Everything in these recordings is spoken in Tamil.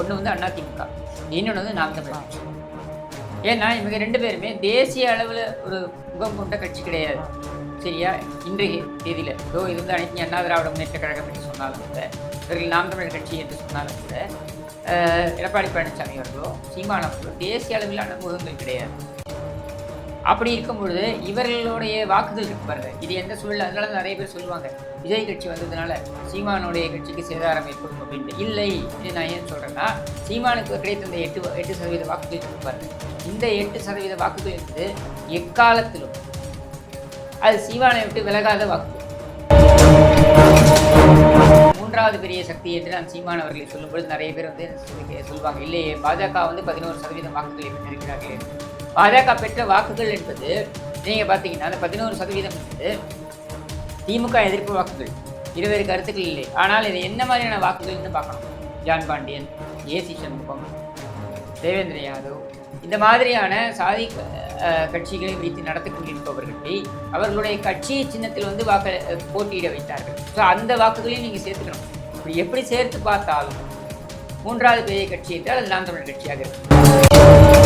ஒன்று வந்து அதிமுக இன்னொன்று வந்து நாம் தமிழர் ஏன்னா இவங்க ரெண்டு பேருமே தேசிய அளவில் ஒரு முகம் கொண்ட கட்சி கிடையாது. சரியா? இன்றைய தேதியில். ஏதோ இருந்து அனைத்து அண்ணா திராவிட முன்னேற்ற கழகம் என்று சொன்னாலும் கூட இவர்கள் நாம் தமிழர் கட்சி என்று சொன்னாலும் கூட எடப்பாடி பழனிசாமி அவர்களோ சீமான் அவர்களோ தேசிய அளவிலான முகங்கள் கிடையாது. அப்படி இருக்கும் பொழுது இவர்களுடைய வாக்குகள் இருக்கு பாருங்க. இது எந்த சூழல்? அதனால நிறைய பேர் சொல்லுவாங்க. விஜய் கட்சி வந்ததுனால சீமானுடைய கட்சிக்கு சேதாரம் ஏற்படும் அப்படின்ட்டு. இல்லை இது நான் ஏன் சொல்றேன்னா சீமானுக்கு கிடைத்த இந்த எட்டு எட்டு சதவீத வாக்குகள் இருக்கு பாருங்க. இந்த எட்டு சதவீத வாக்குகள் என்பது எக்காலத்திலும் அது சீமானை விட்டு விலகாத வாக்கு. மூன்றாவது பெரிய சக்தி என்று நான் சீமான் அவர்களை சொல்லும்பொழுது நிறைய பேர் வந்து சொல்லுவாங்க. இல்லையே பாஜக வந்து பதினோரு சதவீதம் வாக்குகளை பெற்றிருக்கிறார்கள் பாஜக பெற்ற வாக்குகள் என்பது நீங்கள் பார்த்தீங்கன்னா அந்த பதினோரு சதவீதம் என்பது திமுக எதிர்ப்பு வாக்குகள். இருவேறு கருத்துக்கள் இல்லை. ஆனால் இது என்ன மாதிரியான வாக்குகள்னு பார்க்கணும். ஜான் பாண்டியன் ஏசி சண்முகம் தேவேந்திர யாதவ் இந்த மாதிரியான சாதி கட்சிகளை வைத்து நடத்தி கொண்டிருப்பவர்களை அவர்களுடைய கட்சி சின்னத்தில் வந்து வாக்க போட்டியிட வைத்தார்கள். ஸோ அந்த வாக்குகளையும் நீங்கள் சேர்த்துக்கணும். இப்படி எப்படி சேர்த்து பார்த்தாலும் மூன்றாவது பெரிய கட்சி என்றால் அது நாம் தமிழ் கட்சியாக இருக்கும்.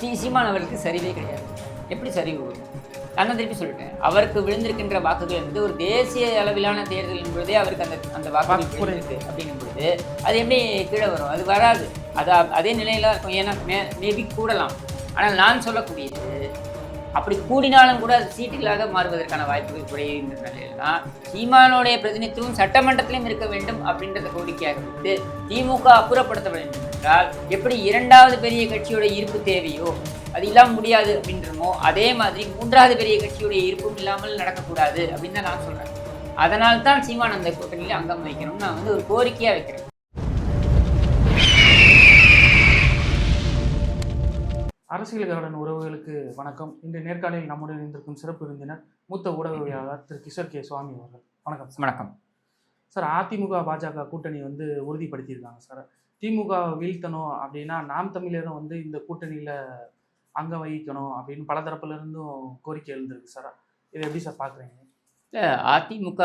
டி சீமான் அவர்களுக்கு சரிவே கிடையாது. எப்படி சரிவு வரும் நான் தான் திருப்பி சொல்லிட்டேன். அவருக்கு விழுந்திருக்கின்ற வாக்குகள் என்பது ஒரு தேசிய அளவிலான தேர்தலின் பொழுதே அவருக்கு அந்த அந்த வாக்குகள் குறைஞ்சிருக்கு அப்படிங்கும் பொழுது அது எப்படி கீழே வரும்? அது வராது. அது அதே நிலையில இருக்கும். ஏன்னா மேபி கூடலாம். ஆனால் நான் சொல்லக்கூடியது அப்படி கூடினாலும் கூட அது சீட்டுகளாக மாறுவதற்கான வாய்ப்புகள் குறையுங்கிற நிலையில் தான் சீமானுடைய பிரதிநிதித்துவம் சட்டமன்றத்திலும் இருக்க வேண்டும் அப்படின்றத கோரிக்கையாக வைத்து திமுக அப்புறப்படுத்த வேண்டும் என்றால் எப்படி இரண்டாவது பெரிய கட்சியோட இருப்பு தேவையோ அது இல்லாமல் முடியாது அப்படின்றமோ அதே மாதிரி மூன்றாவது பெரிய கட்சியுடைய இருப்பும் இல்லாமல் நடக்கக்கூடாது அப்படின்னு தான் நான் சொல்கிறேன் அதனால் தான் சீமானந்த கூட்டணியில் அங்கம் வைக்கணும்னு நான் வந்து ஒரு கோரிக்கையாக வைக்கிறேன். அரசியல் கார்டன் உறவுகளுக்கு வணக்கம். இன்று நேர்காணலில் நம்முடன் இருந்திருக்கும் சிறப்பு விருந்தினர் மூத்த ஊடகவியாளர் திரு கிஷோர் கே. சுவாமி அவர்கள். வணக்கம் வணக்கம். சார் அதிமுக பாஜக கூட்டணி வந்து உறுதிப்படுத்தியிருக்காங்க சார். திமுக வீழ்த்தணும் அப்படின்னா நாம் தமிழரும் வந்து இந்த கூட்டணியில் அங்க வகிக்கணும் அப்படின்னு பல தரப்புல இருந்தும் கோரிக்கை எழுந்திருக்கு சார். இதை எப்படி சார் பார்க்குறீங்க அதிமுக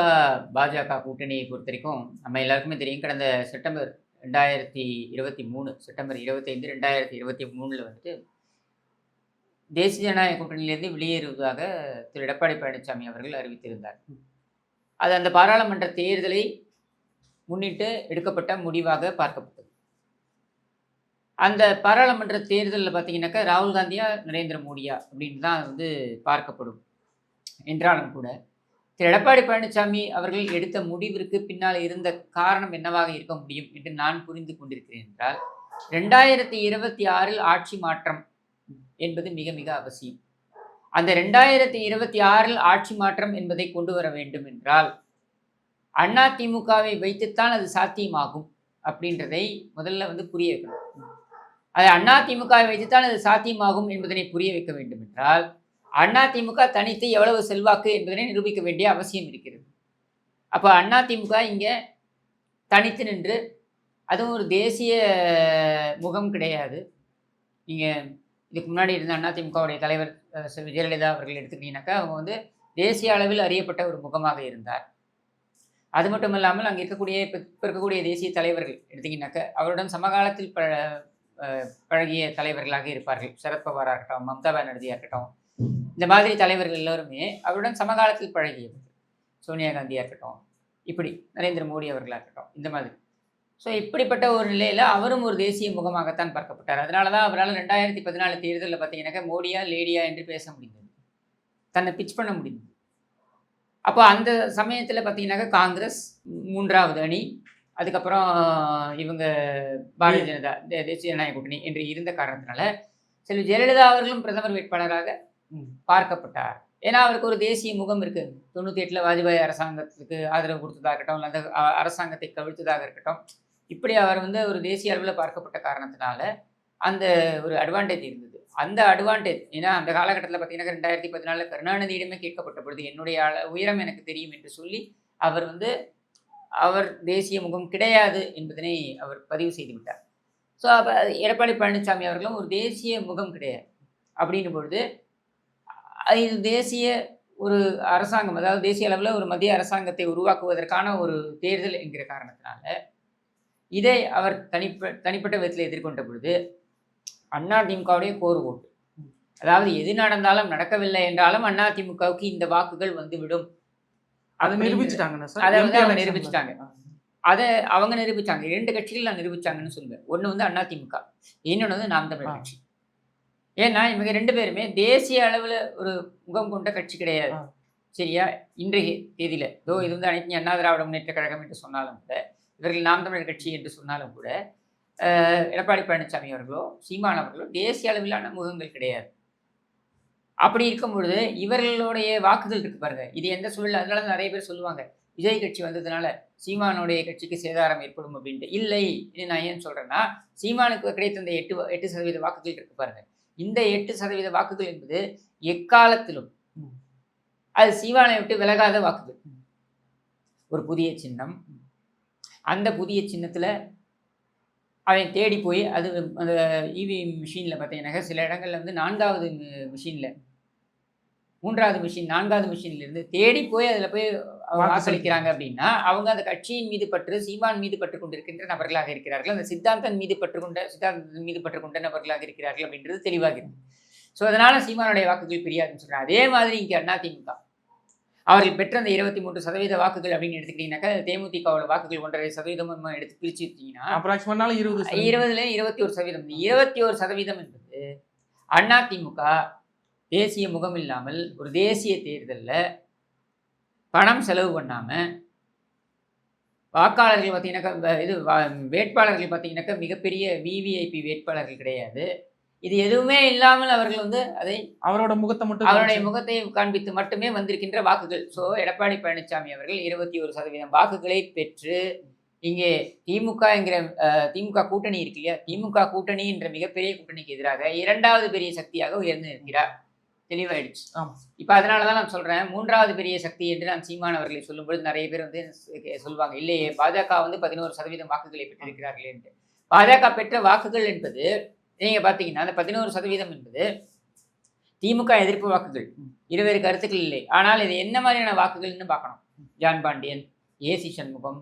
பாஜக கூட்டணியை பொறுத்த வரைக்கும் நம்ம எல்லாருக்குமே தெரியும். கடந்த செப்டம்பர் ரெண்டாயிரத்தி இருபத்தி மூணு செப்டம்பர் இருபத்தைந்து ரெண்டாயிரத்தி இருபத்தி மூணில் வந்துட்டு தேசிய ஜனநாயக கூட்டணியிலிருந்து வெளியேறுவதாக திரு. எடப்பாடி பழனிசாமி அவர்கள் அறிவித்திருந்தார். அது அந்த பாராளுமன்ற தேர்தலை முன்னிட்டு எடுக்கப்பட்ட முடிவாக பார்க்கப்பட்டது. அந்த பாராளுமன்ற தேர்தலில் பார்த்தீங்கன்னாக்கா ராகுல் காந்தியா நரேந்திர மோடியா அப்படின்னு தான் வந்து பார்க்கப்படும். என்றாலும் கூட திரு. எடப்பாடி பழனிசாமி அவர்கள் எடுத்த முடிவிற்கு பின்னால் இருந்த காரணம் என்னவாக இருக்க முடியும் என்று நான் புரிந்து கொண்டிருக்கிறேன் என்றால் ரெண்டாயிரத்தி இருபத்தி ஆறில் ஆட்சி மாற்றம் என்பது மிக மிக அவசியம். அந்த ரெண்டாயிரத்தி இருபத்தி ஆறில் ஆட்சி மாற்றம் என்பதை கொண்டு வர வேண்டும் என்றால் அண்ணா திமுகவை வைத்துத்தான் அது சாத்தியமாகும் அப்படின்றதை முதல்ல வந்து புரிய வைக்கணும். அது அண்ணா திமுகவை வைத்துத்தான் அது சாத்தியமாகும் என்பதனை புரிய வைக்க வேண்டும் என்றால் திமுக தனித்து எவ்வளவு செல்வாக்கு என்பதனை நிரூபிக்க வேண்டிய அவசியம் இருக்கிறது. அப்போ அண்ணா திமுக இங்கே தனித்து நின்று அதுவும் ஒரு தேசிய முகம் கிடையாது. நீங்கள் இதுக்கு முன்னாடி இருந்த அதிமுகவுடைய தலைவர் விஜயலலிதா ஜெயலலிதா அவர்கள் எடுத்துக்கிட்டீங்கன்னாக்கா அவங்க வந்து தேசிய அளவில் அறியப்பட்ட ஒரு முகமாக இருந்தார். அது மட்டும் இல்லாமல் அங்கே இருக்கக்கூடிய இப்போ இருக்கக்கூடிய தேசிய தலைவர்கள் எடுத்தீங்கன்னாக்கா அவருடன் சமகாலத்தில் ப பழகிய தலைவர்களாக இருப்பார்கள். சரத்பவாராக இருக்கட்டும் மம்தா பானர்ஜியாக இருக்கட்டும். இந்த மாதிரி தலைவர்கள் எல்லோருமே அவருடன் சமகாலத்தில் பழகியவர்கள். சோனியா காந்தியாக இருக்கட்டும் இப்படி நரேந்திர மோடி அவர்களாக இருக்கட்டும் இந்த மாதிரி. ஸோ இப்படிப்பட்ட ஒரு நிலையில் அவரும் ஒரு தேசிய முகமாகத்தான் பார்க்கப்பட்டார். அதனால தான் அவரால் ரெண்டாயிரத்தி பதினாலு தேர்தலில் பார்த்தீங்கன்னாக்கா மோடியா லேடியா என்று பேச முடிந்தது. தன்னை பிச் பண்ண முடிந்தது. அப்போ அந்த சமயத்தில் பார்த்தீங்கன்னாக்கா காங்கிரஸ் மூன்றாவது அணி அதுக்கப்புறம் இவங்க பாரதிய ஜனதா தேசிய ஜனநாயக கூட்டணி என்று இருந்த காரணத்தினால செல்வி ஜெயலலிதா அவர்களும் பிரதமர் வேட்பாளராக. பார்க்கப்பட்டார். ஏன்னா அவருக்கு ஒரு தேசிய முகம் இருக்கு. தொண்ணூற்றி எட்டில் வாஜ்பாய் அரசாங்கத்துக்கு ஆதரவு கொடுத்ததாக இருக்கட்டும் அல்லது அ- அரசாங்கத்தை கவிழ்த்ததாக இருக்கட்டும் இப்படி அவர் வந்து ஒரு தேசிய அளவில் பார்க்கப்பட்ட காரணத்தினால அந்த ஒரு அட்வான்டேஜ் இருந்தது. அந்த அட்வான்டேஜ் ஏன்னா அந்த காலகட்டத்தில் பார்த்தீங்கன்னா ரெண்டாயிரத்தி பதினாலில் கருணாநிதியிடமே கேட்கப்பட்ட பொழுது என்னுடைய உயரம் எனக்கு தெரியும் என்று சொல்லி அவர் வந்து அவர் தேசிய முகம் கிடையாது என்பதனை அவர் பதிவு செய்து விட்டார். ஸோ அப்போ எடப்பாடி பழனிசாமி அவர்களும் ஒரு தேசிய முகம் கிடையாது. அப்படின்னும் பொழுது இது தேசிய ஒரு அரசாங்கம் அதாவது தேசிய அளவில் ஒரு மத்திய அரசாங்கத்தை உருவாக்குவதற்கான ஒரு தேர்தல் என்கிற காரணத்தினால இதை அவர் தனிப்ப தனிப்பட்ட விதத்தில் எதிர்கொண்ட பொழுது அதிமுகவுடைய கோர் ஓட்டு. அதாவது எது நடந்தாலும் நடக்கவில்லை என்றாலும் அதிமுகவுக்கு இந்த வாக்குகள் வந்துவிடும். அதை சார்? அதை வந்து அவங்க. நிரூபிச்சுட்டாங்க. அதை அவங்க நிரூபிச்சாங்க. இரண்டு கட்சிகள் நான் நிரூபிச்சாங்கன்னு சொல்லுவேன். ஒன்று வந்து அதிமுக இன்னொன்று வந்து நாம் தமிழர் ஆ. கட்சி. ஏன்னா இவங்க ரெண்டு பேருமே தேசிய அளவில் ஒரு முகம் கொண்ட கட்சி கிடையாது. சரியா? இன்றைய தேதியில. இதோ இது வந்து அனைத்து அண்ணா திராவிட முன்னேற்ற கழகம் என்று சொன்னாலும் கூட இவர்கள் நாம் தமிழர் கட்சி என்று சொன்னாலும் கூட எடப்பாடி பழனிசாமி அவர்களோ சீமான் அவர்களோ தேசிய அளவிலான முகங்கள் கிடையாது. அப்படி இருக்கும் பொழுது இவர்களுடைய வாக்குகள் இருக்கு பாருங்க. இது எந்த சூழல் அதனால தான் நிறைய பேர் சொல்லுவாங்க. விஜய் கட்சி வந்ததுனால சீமானுடைய கட்சிக்கு சேதாரம் ஏற்படும் அப்படின்ட்டு. இல்லை இது நான் ஏன் சொல்றேன்னா சீமானுக்கு கிடைத்த இந்த எட்டு எட்டு சதவீத வாக்குகள் இருக்கு பாருங்க. இந்த எட்டு சதவீத வாக்குகள் என்பது எக்காலத்திலும். அது சீமானை விட்டு விலகாத வாக்குகள். ஒரு புதிய சின்னம் அந்த புதிய சின்னத்துல அவன் தேடி போய் அது அந்த இவி மிஷினில் பார்த்தீங்கன்னாக்கா சில இடங்கள்ல வந்து நான்காவது மிஷினில் மூன்றாவது மிஷின் நான்காவது மிஷின்ல இருந்து தேடி போய் அதில் போய் வாக்களிக்கிறாங்க அப்படின்னா அவங்க அந்த கட்சியின் மீது பற்று சீமான் மீது பற்று கொண்டிருக்கின்ற நபர்களாக இருக்கிறார்கள். அந்த சித்தாந்தன் மீது பற்று கொண்ட சித்தாந்தத்தின் மீது பற்று கொண்ட நபர்களாக இருக்கிறார்கள் அப்படின்றது தெளிவாகிறது. ஸோ அதனால சீமானுடைய வாக்குகள் பிரியாதுன்னு சொல்றேன் அதே மாதிரி இங்கே அதிமுக அவர்கள் பெற்ற அந்த இருபத்தி மூன்று சதவீத வாக்குகள் அப்படின்னு எடுத்துக்கிட்டீங்கன்னாக்கா தேமுதிகவோட வாக்குகள் ஒன்றரை சதவீதம் எடுத்து பிரிச்சு வச்சீங்கன்னா இருபது. இருபதுல இருபத்தி ஒரு சதவீதம் இருபத்தி ஒரு சதவீதம் என்பது அதிமுக தேசிய முகம் இல்லாமல் ஒரு தேசிய தேர்தல்ல பணம் செலவு பண்ணாம வாக்காளர்கள் பார்த்தீங்கன்னாக்கா இது வேட்பாளர்கள் பார்த்தீங்கன்னாக்கா மிகப்பெரிய விவிஐபி வேட்பாளர்கள் கிடையாது இது எதுவுமே இல்லாமல் அவர்கள் வந்து அதை அவரோட முகத்தை மட்டும் அவருடைய முகத்தை காண்பித்து மட்டுமே வந்திருக்கின்ற வாக்குகள். ஸோ எடப்பாடி பழனிசாமி அவர்கள் இருபத்தி ஒரு சதவீதம் வாக்குகளை பெற்று இங்கே திமுக என்கிற திமுக கூட்டணி இருக்கு இல்லையா? திமுக கூட்டணி என்ற மிகப்பெரிய கூட்டணிக்கு எதிராக இரண்டாவது பெரிய சக்தியாக உயர்ந்து இருக்கிறார் தெளிவாயிடுச்சு. இப்போ அதனால தான் நான் சொல்றேன் மூன்றாவது பெரிய சக்தி என்று நான் சீமான் அவர்களை சொல்லும்போது நிறைய பேர் வந்து சொல்லுவாங்க இல்லையே பாஜக வந்து பதினோரு சதவீதம் வாக்குகளை பெற்றிருக்கிறார்கள் என்று. பாஜக பெற்ற வாக்குகள் என்பது நீங்கள் பார்த்தீங்கன்னா அந்த பதினோரு சதவீதம் என்பது திமுக எதிர்ப்பு வாக்குகள். இருவேறு கருத்துக்கள் இல்லை. ஆனால் இது என்ன மாதிரியான வாக்குகள்னு பார்க்கணும். ஜான் பாண்டியன் ஏசி சண்முகம்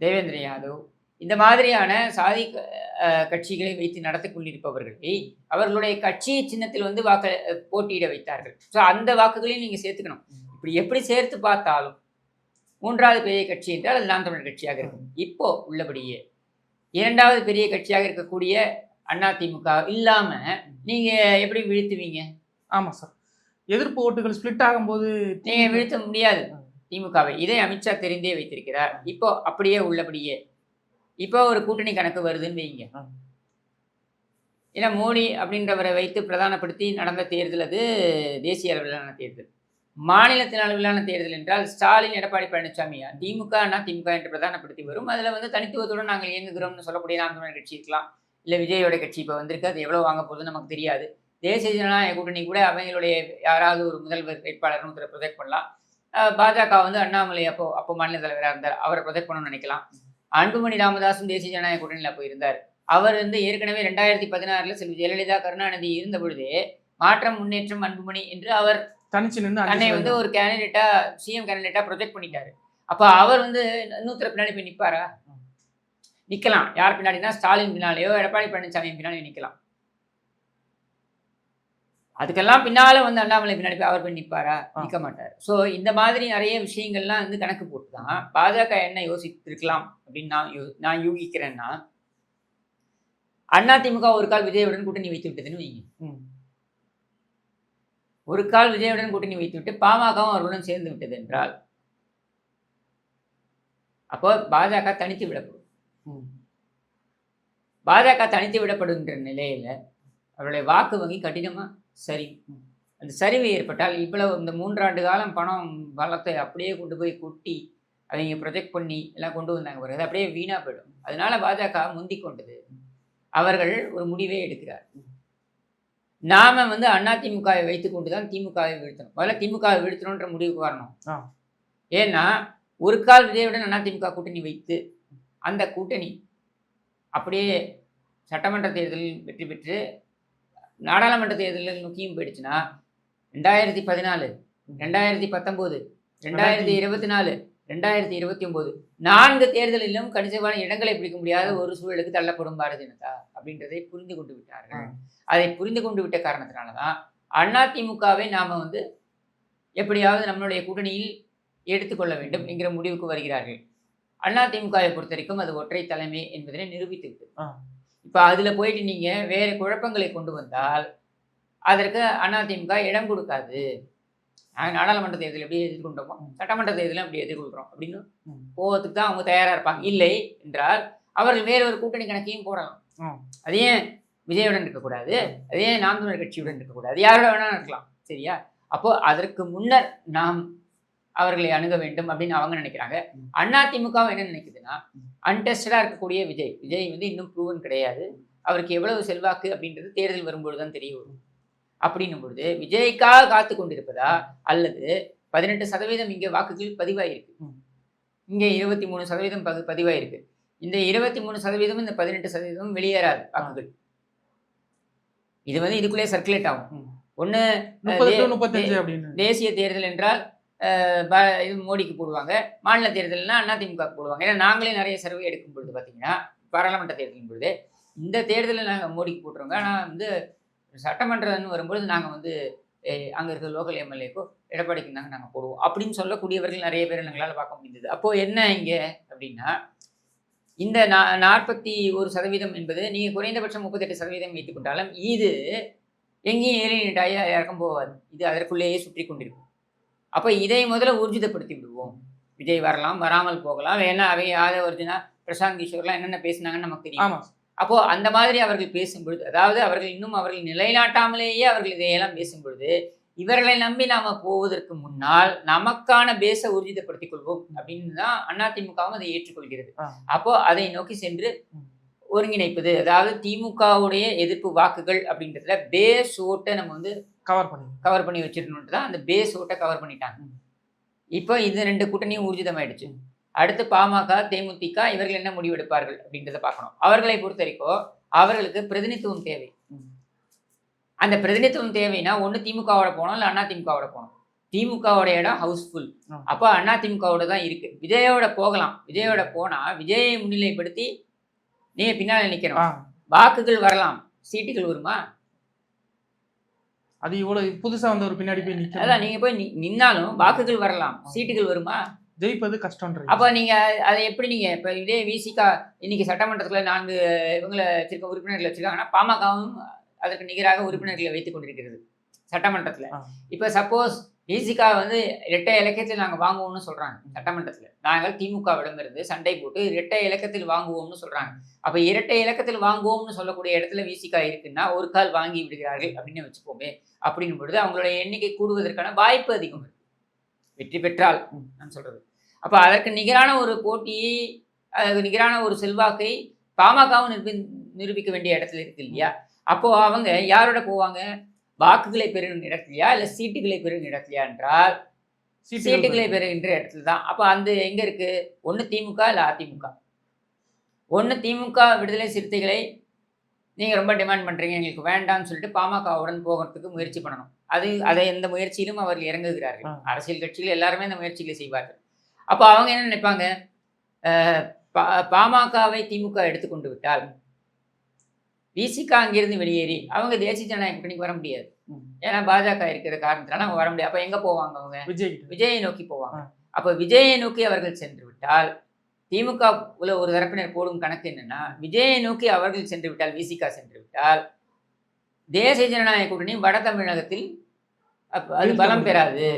தேவேந்திர யாதவ் இந்த மாதிரியான சாதி கட்சிகளை வைத்து நடத்தி கொண்டிருப்பவர்களை அவர்களுடைய கட்சி சின்னத்தில் வந்து வாக்க போட்டியிட வைத்தார்கள். ஸோ அந்த வாக்குகளையும் நீங்கள் சேர்த்துக்கணும். இப்படி எப்படி சேர்த்து பார்த்தாலும் மூன்றாவது பெரிய கட்சி என்றால் அது நாம் தமிழர் கட்சியாக இருக்கும். இப்போ உள்ளபடியே இரண்டாவது பெரிய கட்சியாக இருக்கக்கூடிய அதிமுக இல்லாம நீங்க எப்படி வீழ்த்துவீங்க? ஆமா சார் எதிர்ப்பு ஓட்டுகள் ஸ்பிளிட் ஆகும்போது நீங்க வீழ்த்த முடியாது. திமுகவை. இதை அமித்ஷா தெரிந்தே வைத்திருக்கிறார். இப்போ அப்படியே உள்ளபடியே. இப்போ ஒரு கூட்டணி கணக்கு வருதுன்னு வைங்க. ஏன்னா மோடி அப்படின்றவரை வைத்து பிரதானப்படுத்தி நடந்த தேர்தல் அது தேசிய அளவிலான தேர்தல். மாநிலத்தின் அளவிலான தேர்தல் என்றால் ஸ்டாலின் எடப்பாடி பழனிசாமி திமுக அண்ணா திமுக என்று பிரதானப்படுத்தி வரும். அதில் வந்து தனித்துவத்துடன் நாங்கள் இயங்குகிறோம்னு சொல்லக்கூடிய நாம் தமிழர் கட்சி இருக்கலாம். இல்லை விஜயோட கட்சி இப்போ வந்திருக்கு அது எவ்வளோ வாங்க போகுதுன்னு நமக்கு தெரியாது. தேசிய ஜனநாயக கூட்டணி கூட அவங்களுடைய யாராவது ஒரு முதல்வர் வேட்பாளர்னு ஒருத்தரை ப்ரொஜெக்ட் பண்ணலாம். பாஜக வந்து அண்ணாமலை அப்போ அப்போ மாநில தலைவராக இருந்தார். அவரை ப்ரொஜெக்ட் பண்ணணும்னு நினைக்கலாம். அன்புமணி ராமதாஸும் தேசிய ஜனநாயக கூட்டணியில் அப்போ இருந்தார். அவர் வந்து ஏற்கனவே ரெண்டாயிரத்தி பதினாறுல செல்வி ஜெயலலிதா கருணாநிதி இருந்த பொழுதே மாற்றம் முன்னேற்றம் அன்புமணி என்று அவர் தனிச்சு நின்று தன்னை வந்து ஒரு கேண்டிடேட்டா சிஎம் கேண்டிடேட்டா ப்ரொஜெக்ட் பண்ணிட்டாரு. அப்ப அவர் வந்து இன்னொருத்தர பின்னாடி போய் நிப்பாரா? நிக்கலாம் யார் பின்னாடினா ஸ்டாலின் பின்னாலேயோ எடப்பாடி பழனிசாமி பின்னாடி நிக்கலாம் அதுக்கெல்லாம் பின்னால வந்து அண்ணாமலை பின்னாடி போய் அவர் போய் நிப்பாரா ஆ. நிக்க மாட்டார் சோ இந்த மாதிரி நிறைய விஷயங்கள்லாம் வந்து கணக்கு போட்டு தான் பாஜக என்ன யோசித்திருக்கலாம் அப்படின்னு நான் யோ- நான் யூகிக்கிறேன்னா அதிமுக ஒரு கால் விஜயுடன் கூட்டணி வைத்து விட்டதுன்னு வைங்க. ஒரு கால் விஜயுடன் கூட்டணி வைத்துவிட்டு பாமகவும் அவர்களுடன் சேர்ந்து விட்டது என்றால் அப்போ பாஜக தனித்து விடப்படும். பாஜக தனித்து விடப்படுகின்ற நிலையில அவருடைய வாக்கு வங்கி கடினமா சரி. அந்த சரிவு ஏற்பட்டால் இவ்வளவு இந்த மூன்றாண்டு காலம் பணம் பலத்தை அப்படியே கொண்டு போய் கொட்டி அவங்க ப்ரொஜெக்ட் பண்ணி எல்லாம் கொண்டு வந்தாங்க பாருங்க அது அப்படியே வீணா போயிடும். அதனால பாஜக முந்தி கொண்டது. அவர்கள் ஒரு முடிவே எடுக்கிறார். நாம வந்து அதிமுகவை வைத்துக் கொண்டு தான் திமுகவை வீழ்த்தணும். முதல்ல திமுகவை வீழ்த்தணுன்ற முடிவுக்கு வரணும். ஏன்னா ஒரு கால் விஜயுடன் அதிமுக கூட்டணி வைத்து அந்த கூட்டணி அப்படியே சட்டமன்ற தேர்தலில் வெற்றி பெற்று நாடாளுமன்ற தேர்தலில் நோக்கியும் போயிடுச்சுன்னா ரெண்டாயிரத்தி பதினாலு ரெண்டாயிரத்தி பத்தொம்போது ரெண்டாயிரத்தி இருபத்தி நாலு ரெண்டாயிரத்தி இருபத்தி ஒம்பது நான்கு தேர்தலிலும் கணிசமான இடங்களை பிடிக்க முடியாத ஒரு சூழலுக்கு தள்ளப்படும் பாரதிய ஜனதா அப்படின்றதை புரிந்து கொண்டு விட்டார்கள். அதை புரிந்து கொண்டு விட்ட காரணத்தினால தான் அதிமுகவை நாம் வந்து எப்படியாவது நம்மளுடைய கூட்டணியில் எடுத்துக்கொள்ள வேண்டும் என்கிற முடிவுக்கு வருகிறார்கள். அதிமுகவை பொறுத்த வரைக்கும் அது ஒற்றை தலைமை என்பதனை நிரூபித்து விட்டது ஆ. இப்போ அதில் போயிட்டு நீங்க வேற குழப்பங்களை கொண்டு வந்தால் அதற்கு அதிமுக இடம் கொடுக்காது. நாங்கள் நாடாளுமன்ற தேர்தல் எப்படி எதிர்கொண்டோமோ சட்டமன்ற தேர்தலும் அப்படி எதிர்கொள்கிறோம் அப்படின்னு ம். போவதுக்கு தான் அவங்க தயாரா இருப்பாங்க. இல்லை என்றால் அவர்கள் வேற ஒரு கூட்டணி கணக்கையும் போடலாம். அது ஏன் விஜயுடன் இருக்கக்கூடாது அது ஏன் நாம் தமிழர் கட்சியுடன் இருக்கக்கூடாது யாரோட வேணாலும் இருக்கலாம். சரியா? அப்போ அதற்கு முன்னர் நாம் அவர்களை அணுக வேண்டும் அப்படின்னு அவங்க நினைக்கிறாங்க. ம். அதிமுக என்ன நினைக்குதுன்னா ம். அன்டெஸ்டடா இருக்கக்கூடிய விஜய். விஜய் வந்து இன்னும் ப்ரூவன் கிடையாது. அவருக்கு எவ்வளவு செல்வாக்கு அப்படின்றது தேர்தல் வரும்பொழுது தான் தெரிய வரும். அப்படின்னும் பொழுது விஜய்க்காக காத்து கொண்டிருப்பதா அல்லது பதினெட்டு சதவீதம் இங்கே வாக்குகள் பதிவாயிருக்கு. இங்கே இருபத்தி மூணு சதவீதம் பகு பதிவாயிருக்கு. இந்த இருபத்தி மூணு சதவீதம் இந்த பதினெட்டு சதவீதம் வெளியேறாது வாக்குகள். இது வந்து இதுக்குள்ளே சர்க்குலேட் ஆகும். ஒன்று தேசிய தேர்தல் என்றால் இது மோடிக்கு போடுவாங்க. மாநில தேர்தல்னா அதிமுக போடுவாங்க. ஏன்னா நாங்களே நிறைய சர்வே எடுக்கும் பொழுது பார்த்தீங்கன்னா பாராளுமன்ற தேர்தலின் பொழுது இந்த தேர்தலில் நாங்கள் மோடிக்கு போட்டுருவோங்க. ஆனால் வந்து சட்டமன்றம்னு வரும்பொழுது நாங்கள் வந்து அங்கே இருக்கிற லோக்கல் எம்எல்ஏக்கோ எடப்பாடிக்கு தாங்க நாங்கள் போடுவோம். அப்படின்னு சொல்லக்கூடியவர்கள் நிறைய பேர் எங்களால் பார்க்க முடிந்தது. அப்போது என்ன இங்கே அப்படின்னா இந்த நா நாற்பத்தி ஒரு சதவீதம் என்பது நீங்கள் குறைந்தபட்சம் முப்பத்தெட்டு சதவீதம் வைத்துக் கொண்டாலும் இது எங்கேயும் ஏறி நீட்டாக இறக்கம் போகாது. இது அதற்குள்ளேயே சுற்றி கொண்டிருக்கும். அப்போ இதை முதல்ல ஊர்ஜிதப்படுத்தி விடுவோம். விஜய் வரலாம் வராமல் போகலாம். வேணா அவை ஆதவர்ஜுனா பிரசாந்த் கிஷோர்லாம் என்னென்ன பேசினாங்கன்னு நமக்கு தெரியும். ஆமா. அந்த மாதிரி அவர்கள் பேசும்பொழுது அதாவது அவர்கள் இன்னும் அவர்கள் நிலைநாட்டாமலேயே அவர்கள் இதையெல்லாம் பேசும்பொழுது இவர்களை நம்பி நாம போவதற்கு முன்னால் நமக்கான பேஸை ஊர்ஜிதப்படுத்திக் கொள்வோம் அப்படின்னு தான் அதிமுகவும் அதை ஏற்றுக்கொள்கிறது. அப்போ அதை நோக்கி சென்று. ஒருங்கிணைப்பது அதாவது திமுகவுடைய எதிர்ப்பு வாக்குகள் அப்படின்றதுல பேஸ் ஓட்டை நம்ம வந்து கவர் பண்ணி கவர் பண்ணி வச்சிருக்கணும்ட்டு தான் அந்த பேஸ் ஓட்டை கவர் பண்ணிட்டாங்க. இப்போ இந்த ரெண்டு கூட்டணியும் ஊர்ஜிதமாயிடுச்சு. அடுத்து பாமக தேமுதிக இவர்கள் என்ன முடிவெடுப்பார்கள் அப்படின்றத பார்க்கணும். அவர்களை பொறுத்த வரைக்கும் அவர்களுக்கு பிரதிநிதித்துவம் தேவை. அந்த பிரதிநிதித்துவம் தேவைன்னா ஒன்று திமுகவோட போகணும் இல்லை அண்ணா திமுகவோட போகணும். திமுகவோட இடம் ஹவுஸ்ஃபுல். அப்போ அண்ணா திமுகவோட தான் இருக்கு. விஜயோட போகலாம். விஜயோட போனா விஜயை முன்னிலைப்படுத்தி நீங்க பின்னால நிக்கணும். ஆ. வாக்குகள் வரலாம். சீட்டுகள் வருமா? அது இவ்வளவு புதுசா வந்த ஒரு பின்னாடி போய் நிக்க அதான் நீங்க போய் நின்னாலும் வாக்குகள் வரலாம். சீட்டுகள் வருமா? ஜெயிப்பது கஷ்டம்ன்ற அப்போ நீங்க அதை எப்படி நீங்க இப்ப இதே விசிகா இன்னைக்கு சட்டமன்றத்துல நான்கு இவங்களை வச்சிருக்க உறுப்பினர்கள் வச்சிருக்காங்கன்னா பாமகவும் அதற்கு நிகராக உறுப்பினர்களை வைத்துக் கொண்டிருக்கிறது சட்டமன்றத்துல. இப்ப சப்போஸ் விசிகா வந்து இரட்டை இலக்கத்தில் நாங்கள் வாங்குவோம்னு சொல்கிறாங்க சட்டமன்றத்தில். நாங்கள் திமுக விடமிருந்து சண்டை போட்டு இரட்டை இலக்கத்தில் வாங்குவோம்னு சொல்கிறாங்க அப்போ இரட்டை இலக்கத்தில் வாங்குவோம்னு சொல்லக்கூடிய இடத்துல விசிகா இருக்குன்னா ஒரு கால் வாங்கி விடுகிறார்கள் அப்படின்னு வச்சுப்போமே அப்படின்னும் பொழுது அவங்களுடைய எண்ணிக்கை கூடுவதற்கான வாய்ப்பு அதிகம் இருக்கு. வெற்றி பெற்றால் நான் சொல்கிறது அப்போ அதற்கு நிகரான ஒரு போட்டியை அதற்கு நிகரான ஒரு செல்வாக்கை பாமகவும் நிரூபி நிரூபிக்க வேண்டிய இடத்துல இருக்கு இல்லையா? அப்போது அவங்க யாரோட போவாங்க? வாக்குகளை பெறுகின்ற இடத்துலையா இல்ல சீட்டுகளை பெறுகின்ற இடத்துலையா என்றால் சீட்டுகளை பெறுகின்ற இடத்துல தான் அப்போ அந்த எங்க இருக்கு? ஒண்ணு திமுக இல்ல அதிமுக? ஒண்ணு திமுக விடுதலை சிறுத்தைகளை நீங்க ரொம்ப டிமாண்ட் பண்றீங்க எங்களுக்கு வேண்டாம்னு சொல்லிட்டு பாமகவுடன் போகிறதுக்கு முயற்சி பண்ணணும். அது அதை எந்த முயற்சியிலும் அவர்கள் இறங்குகிறார்கள். அரசியல் கட்சிகள் எல்லாருமே இந்த முயற்சிகளை செய்வார்கள். அப்போ அவங்க என்ன நினைப்பாங்க? பாமகவை திமுக எடுத்துக்கொண்டு விட்டால் விசிகா அங்கிருந்து வெளியேறி அவங்க தேசிய ஜனநாயக கூட்டணிக்கு வர முடியாது. ஏன்னா பாஜக இருக்கிற காரணத்தினால அவங்க வர முடியாது. அப்ப எங்க போவாங்க அவங்க? விஜய் நோக்கி போவாங்க. அப்ப விஜயை நோக்கி அவர்கள் சென்று விட்டால் திமுக உள்ள ஒரு தரப்பினர் போடும் கணக்கு என்னன்னா விஜயை நோக்கி அவர்கள் சென்று விட்டால் விசிகா சென்று விட்டால் தேசிய ஜனநாயக கூட்டணி வட தமிழகத்தில் அது பலம் பெறாது.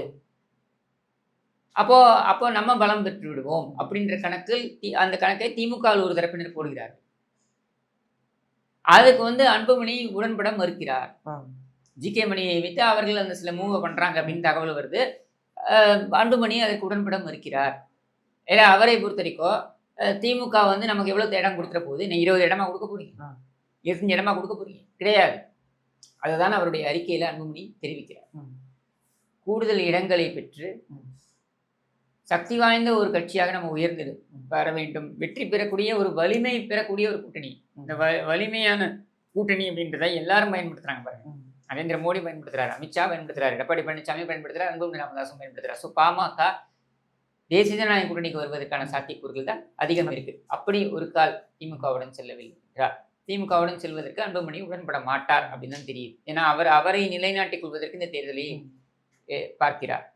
அப்போ அப்போ நம்ம பலம் பெற்று விடுவோம் அப்படின்ற கணக்கில் அந்த கணக்கை திமுக ஒரு தரப்பினர் போடுகிறார் அதுக்கு வந்து அன்புமணி உடன்பட மறுக்கிறார். ஜி கே மணியை வைத்து அவர்கள் அந்த சில மூவ் பண்றாங்க அப்படின்னு தகவல் வருது. அன்புமணி அதற்கு உடன்பட மறுக்கிறார். ஏன்னா அவரை பொறுத்த வரைக்கும் திமுக வந்து நமக்கு எவ்வளவு இடம் கொடுத்துற போகுது? நீ இருபது இடமா கொடுக்க போறீங்க. இருபத்தஞ்சு இடமா கொடுக்க போறீங்க? கிடையாது. அதுதான் அவருடைய அறிக்கையில அன்புமணி தெரிவிக்கிறார். கூடுதல் இடங்களை பெற்று. சக்தி வாய்ந்த ஒரு கட்சியாக நம்ம உயர்ந்து வர வேண்டும். வெற்றி பெறக்கூடிய ஒரு வலிமை பெறக்கூடிய ஒரு கூட்டணி. இந்த வ- வலிமையான கூட்டணி அப்படின்றத எல்லாரும் பயன்படுத்துறாங்க பாருங்க. நரேந்திர மோடி பயன்படுத்துறாரு அமித்ஷா பயன்படுத்துறாரு எடப்பாடி பழனிசாமி பயன்படுத்துறாரு அன்புமணி ராமதாசும் பயன்படுத்துறாரு. ஸோ பாமக தேசிய ஜனநாயக கூட்டணிக்கு வருவதற்கான சாத்தியக்கூறுகள் தான் அதிகம் இருக்கு. அப்படி ஒரு கால் திமுகவுடன் செல்லவில்லை என்றார் திமுகவுடன் செல்வதற்கு அன்புமணி உடன்பட மாட்டார் அப்படின்னு தான் தெரியுது. ஏன்னா அவர் அவரை நிலைநாட்டிக் கொள்வதற்கு இந்த தேர்தலை பார்க்கிறார்.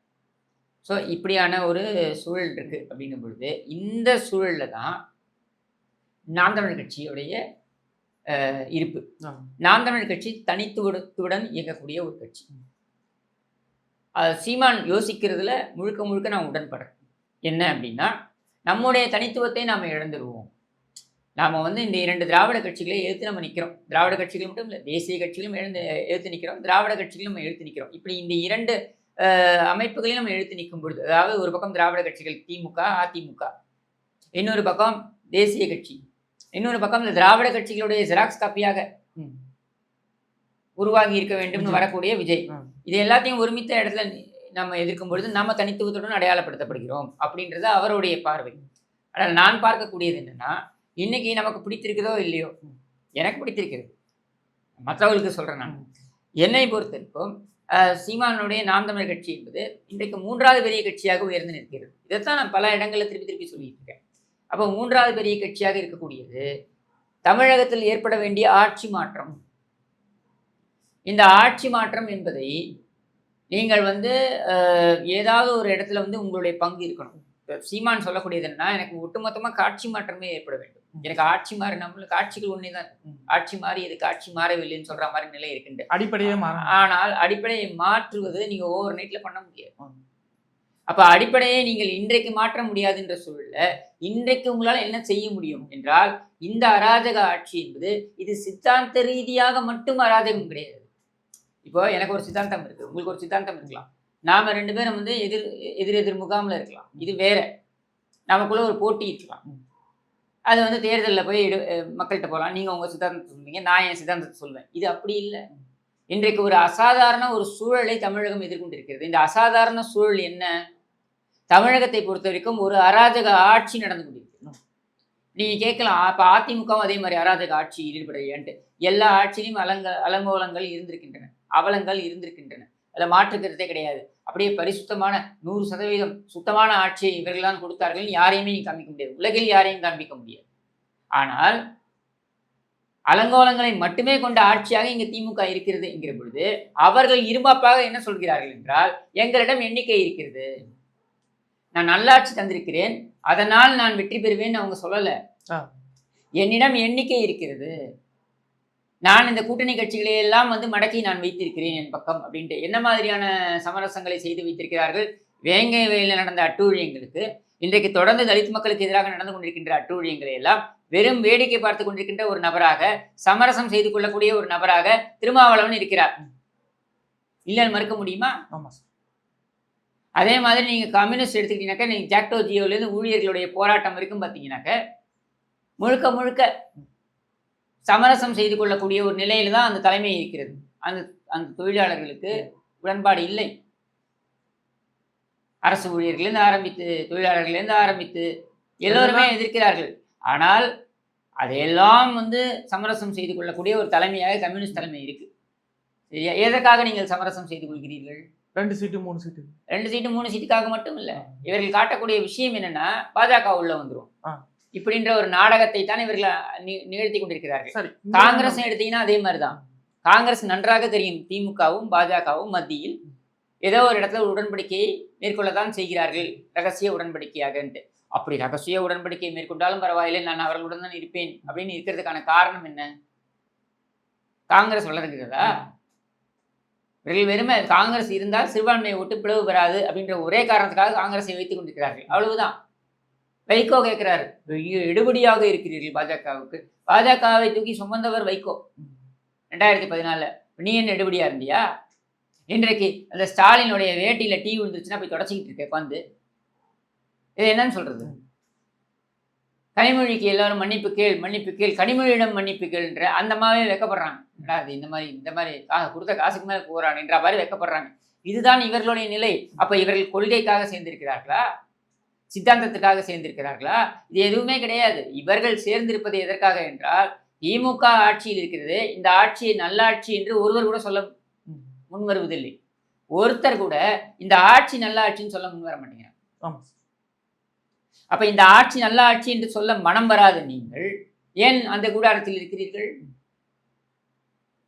ஸோ இப்படியான ஒரு சூழல் இருக்கு அப்படின்னும் பொழுது இந்த சூழல்ல தான் நாம் தமிழர் கட்சியுடைய இருப்பு. நாம் தமிழர் கட்சி தனித்துவத்துடன் இயங்கக்கூடிய ஒரு கட்சி. சீமான் யோசிக்கிறதுல முழுக்க முழுக்க நான் உடன்படுறேன். என்ன அப்படின்னா நம்முடைய தனித்துவத்தை நாம் இழந்துடுவோம் நாம் வந்து இந்த இரண்டு திராவிட கட்சிகளை எதிர்த்து நம்ம நிற்கிறோம் திராவிட கட்சிகள் மட்டும் இல்லை தேசிய கட்சிகளும் எழுந்து எதிர்த்து நிற்கிறோம் திராவிட கட்சிகளும் நம்ம எழுத்து நிற்கிறோம் இப்படி இந்த இரண்டு அமைப்புகளையும் நம்ம எழுத்து நிற்கும் பொழுது அதாவது ஒரு பக்கம் திராவிட கட்சிகள் திமுக அதிமுக. இன்னொரு பக்கம் தேசிய கட்சி. இன்னொரு பக்கம் இந்த திராவிட கட்சிகளுடைய ஜெராக்ஸ் காப்பியாக ம். உருவாகி இருக்க வேண்டும்னு. வரக்கூடிய விஜய். இது எல்லாத்தையும் ஒருமித்த இடத்துல நம்ம எதிர்க்கும் பொழுது நம்ம தனித்துவத்துடன் அடையாளப்படுத்தப்படுகிறோம் அப்படின்றது அவருடைய பார்வை ஆனால் நான் பார்க்கக்கூடியது என்னன்னா இன்னைக்கு நமக்கு பிடித்திருக்குதோ இல்லையோ எனக்கு பிடித்திருக்கிறது மற்றவர்களுக்கு சொல்றேன் நான். என்னை பொறுத்திருக்கும் அஹ், சீமானுடைய நாம் தமிழர் கட்சி என்பது இன்றைக்கு மூன்றாவது பெரிய கட்சியாக உயர்ந்து நிற்கிறது இதைத்தான் நான் பல இடங்களில் திருப்பி திருப்பி சொல்லிட்டு இருக்கேன் அப்போ மூன்றாவது பெரிய கட்சியாக இருக்கக்கூடியது தமிழகத்தில் ஏற்பட வேண்டிய ஆட்சி மாற்றம். இந்த ஆட்சி மாற்றம் என்பதை நீங்கள் வந்து ஏதாவது ஒரு இடத்துல வந்து உங்களுடைய பங்கு இருக்கணும். இப்ப சீமான் சொல்லக்கூடியது என்னன்னா எனக்கு ஒட்டுமொத்தமா காட்சி மாற்றமே ஏற்பட வேண்டும். எனக்கு ஆட்சி மாறி நம்மளுக்கு ஆட்சிகள் ஒன்றே தான். ஆட்சி மாறி எதுக்கு ஆட்சி மாறவில்லைன்னு சொல்ற மாதிரி நிலை இருக்கின்ற. அடிப்படையே ஆனால் அடிப்படையை மாற்றுவது நீங்க ஓவர் நைட்ல பண்ண முடியாது. அப்போ அடிப்படையை நீங்கள் இன்றைக்கு மாற்ற முடியாதுன்ற சூழல்ல இன்றைக்கு உங்களால் என்ன செய்ய முடியும் என்றால் இந்த அராஜக ஆட்சி என்பது இது சித்தாந்த ரீதியாக மட்டும் அராஜகம் கிடையாது. இப்போ எனக்கு ஒரு சித்தாந்தம் இருக்கு. உங்களுக்கு ஒரு சித்தாந்தம் இருக்கலாம். நாம ரெண்டு பேரும் வந்து எதிர் எதிர் எதிர் முகாமில் இருக்கலாம். இது வேற. நமக்குள்ள ஒரு போட்டி இருக்கலாம். அது வந்து தேர்தலில் போய் எடு மக்கள்கிட்ட போகலாம் நீங்கள் உங்கள் சித்தாந்தத்தை சொல்லுவீங்க நான் என் சித்தாந்தத்தை சொல்வேன். இது அப்படி இல்லை. இன்றைக்கு ஒரு அசாதாரண ஒரு சூழலை தமிழகம் எதிர்கொண்டிருக்கிறது. இந்த அசாதாரண சூழல் என்ன? தமிழகத்தை பொறுத்த வரைக்கும் ஒரு அராஜக ஆட்சி நடந்து கொண்டிருக்கணும் நீங்கள் கேட்கலாம் இப்போ அதிமுகவும் அதே மாதிரி அராஜக ஆட்சி ஈடுபடையான்ட்டு எல்லா ஆட்சியிலும் அலங்க அலங்கோலங்கள் இருந்திருக்கின்றன அவலங்கள் இருந்திருக்கின்றன. அதில் மாற்றுக்கிறதே கிடையாது. அப்படியே பரிசுத்தமான நூறு சதவீதம் சுத்தமான ஆட்சியை இவர்கள் தான் கொடுத்தார்கள். யாரையுமே நீ காமிக்க முடியாது. உலகில் யாரையும் காண்பிக்க முடியாது. ஆனால் அலங்கோலங்களை மட்டுமே கொண்ட ஆட்சியாக இங்கு திமுக இருக்கிறது என்கிற பொழுது அவர்கள் இருமாப்பாக என்ன சொல்கிறார்கள் என்றால் எங்களிடம் எண்ணிக்கை இருக்கிறது. நான் நல்லாட்சி தந்திருக்கிறேன். அதனால் நான் வெற்றி பெறுவேன்னு அவங்க சொல்லல. என்னிடம் எண்ணிக்கை இருக்கிறது. நான் இந்த கூட்டணி கட்சிகளை எல்லாம் வந்து மடக்கி நான் வைத்திருக்கிறேன் என் பக்கம் அப்படின்ட்டு என்ன மாதிரியான சமரசங்களை செய்து வைத்திருக்கிறார்கள்? வேங்கை வயலில் நடந்த அட்டூழியங்களுக்கு இன்றைக்கு தொடர்ந்து தலித் மக்களுக்கு எதிராக நடந்து கொண்டிருக்கின்ற அட்டூழியங்களை எல்லாம் வெறும் வேடிக்கை பார்த்து கொண்டிருக்கின்ற ஒரு நபராக சமரசம் செய்து கொள்ளக்கூடிய ஒரு நபராக திருமாவளவன் இருக்கிறார். இல்லைன்னு மறுக்க முடியுமா? ஆமா சார் அதே மாதிரி நீங்கள் கம்யூனிஸ்ட் எடுத்துக்கிட்டீங்கன்னாக்கா நீங்கள் ஜாக்டோ ஜியோலேருந்து ஊழியர்களுடைய போராட்டம் வரைக்கும் பார்த்தீங்கன்னாக்க முழுக்க முழுக்க சமரசம் செய்து கொள்ளக்கூடிய ஒரு நிலையில தான் அந்த தலைமை இருக்கிறது. அந்த அந்த தொழிலாளர்களுக்கு உடன்பாடு இல்லை. அரசு ஊழியர்களேருந்து ஆரம்பித்து தொழிலாளர்களேருந்து ஆரம்பித்து எல்லோருமே எதிர்க்கிறார்கள். ஆனால் அதையெல்லாம் வந்து சமரசம் செய்து கொள்ளக்கூடிய ஒரு தலைமையாக கம்யூனிஸ்ட் தலைமை இருக்கு. சரியா? எதற்காக நீங்கள் சமரசம் செய்து கொள்கிறீர்கள்? ரெண்டு சீட்டு மூணு சீட்டு. ரெண்டு சீட்டு மூணு சீட்டுக்காக மட்டும் இல்ல இவர்கள் காட்டக்கூடிய விஷயம் என்னன்னா பாஜக உள்ள வந்துரும். ஆ. இப்படின்ற ஒரு நாடகத்தை தான் இவர்கள் நிகழ்த்தி கொண்டிருக்கிறார்கள். காங்கிரஸ் எடுத்தீங்கன்னா அதே மாதிரிதான். காங்கிரஸ் நன்றாக தெரியும் திமுகவும் பாஜகவும் மத்தியில். ஏதோ ஒரு இடத்துல உடன்படிக்கையை மேற்கொள்ளத்தான் செய்கிறார்கள். ரகசிய உடன்படிக்கையாகன்ட்டு. அப்படி ரகசிய உடன்படிக்கையை மேற்கொண்டாலும் பரவாயில்லை நான் அவர்களுடன் தான் இருப்பேன் அப்படின்னு இருக்கிறதுக்கான காரணம் என்ன? காங்கிரஸ் வளர்கிறதா இவர்கள் வெறுமை காங்கிரஸ் இருந்தால் சிறுபான்மையை விட்டு பிளவு பெறாது அப்படின்ற ஒரே காரணத்துக்காக காங்கிரஸை வைத்துக் கொண்டிருக்கிறார்கள். அவ்வளவுதான். வைகோ கேட்கிறாரு எடுபடியாக இருக்கிறீர்கள் பாஜகவுக்கு. பாஜகவை தூக்கி சுமந்தவர் வைகோ. ரெண்டாயிரத்தி பதினாலில். நீ என்ன எடுபடியா இருந்தியா? இன்றைக்கு அந்த ஸ்டாலினுடைய வேட்டியில் டீ விழுந்துருச்சுன்னா போய் தொடச்சிக்கிட்டு இருக்கேன் உட்காந்து இது என்னன்னு சொல்றது? கனிமொழிக்கு எல்லாரும் மன்னிப்பு கேள் மன்னிப்பு கேள் கனிமொழியிடம் மன்னிப்பு கேள்ன்ற அந்த மாதிரி வெக்கப்படுறாங்க. என்னடா இந்த மாதிரி இந்த மாதிரி கா கொடுத்த காசுக்கு மேலே போறான் என்ற மாதிரி வெக்கப்படுறாங்க. இதுதான் இவர்களுடைய நிலை. அப்ப இவர்கள் கொள்கைக்காக சேர்ந்திருக்கிறார்களா? சித்தாந்தத்துக்காக சேர்ந்திருக்கிறார்களா? இது எதுவுமே கிடையாது. இவர்கள் சேர்ந்திருப்பது எதற்காக என்றால் திமுக ஆட்சியில் இருக்கிறது. இந்த ஆட்சியை நல்லாட்சி என்று ஒருவர் கூட சொல்ல ம். முன் வருவதில்லை ஒருத்தர் கூட இந்த ஆட்சி நல்ல ஆட்சின்னு சொல்ல முன் வர மாட்டேங்கிறாங்க ஆமா. சார் அப்ப இந்த ஆட்சி நல்ல ஆட்சி என்று சொல்ல மனம் வராத நீங்கள். ஏன் அந்த கூடாரத்தில் இருக்கிறீர்கள்?